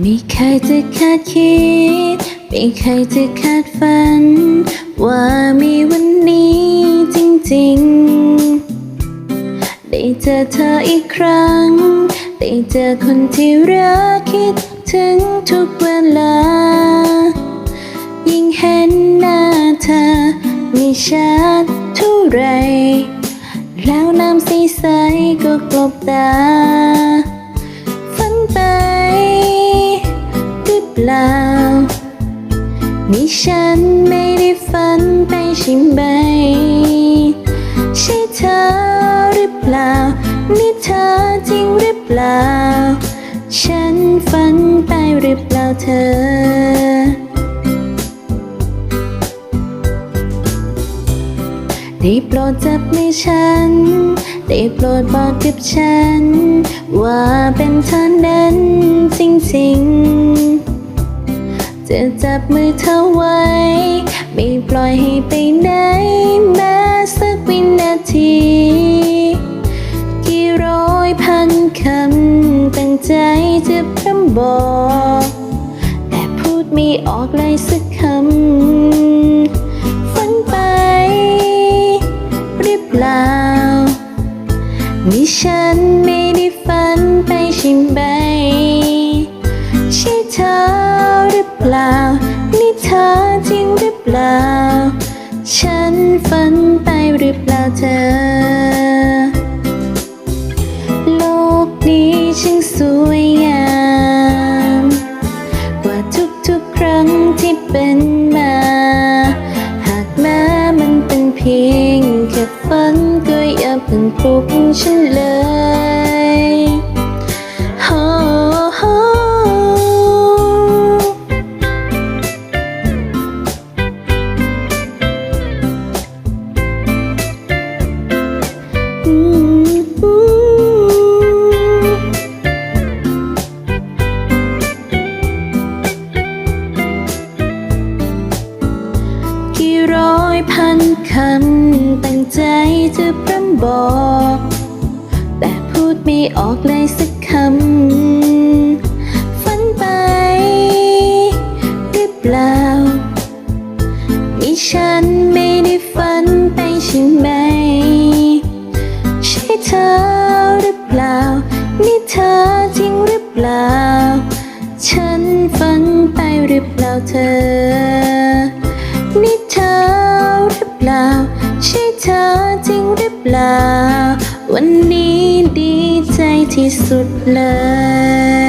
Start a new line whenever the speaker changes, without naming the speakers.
ไม่เคยจะคาดคิด ไม่เคยจะคาดฝัน ว่ามีวันนี้จริงๆ ได้เจอเธออีกครั้ง ได้เจอคนที่รักคิดถึงทุกเวลา ยิ่งเห็นหน้าเธอไม่ชัดเท่าไร แล้วน้ำใสๆก็กลบตา หรือเปล่านี่ฉันไม่ได้ฝันไปใช่ไหม ใช่เธอหรือเปล่า นี่เธอจริงหรือเปล่า ฉันฝันไปหรือเปล่าเธอได้โปรดจับมือฉัน ได้โปรดบอกกับฉัน ว่าเป็นเธอนั้นจริงๆ จะจับมือเธอไว้ ไม่ปล่อยให้ไปไหนแม้สักวินาที กี่ร้อยพันคำตั้งใจจะพร่ำบอก แต่พูดไม่ออกเลยสักคำฝันไปหรือเปล่า ล่า ฉันฝันไปหรือเปล่าเธอ โลกนี้ช่างสวยงาม กว่าทุกๆครั้งที่เป็นมา หากแม้มันเป็นเพียงแค่ฝันก็อย่าเพิ่งปลุกฉันเลย นคำตั้งใจจะพร่ำบอก แต่พูดไม่ออกเลยสักคำ ฝันไปหรือเปล่านี่ฉันไม่ได้ฝันไปใช่ไหม ใช่เธอหรือเปล่า นี่เธอจริงหรือเปล่า ฉันฝันไปหรือเปล่าเธอ นี่ เปล่า วันนี้ดีใจที่สุดเลย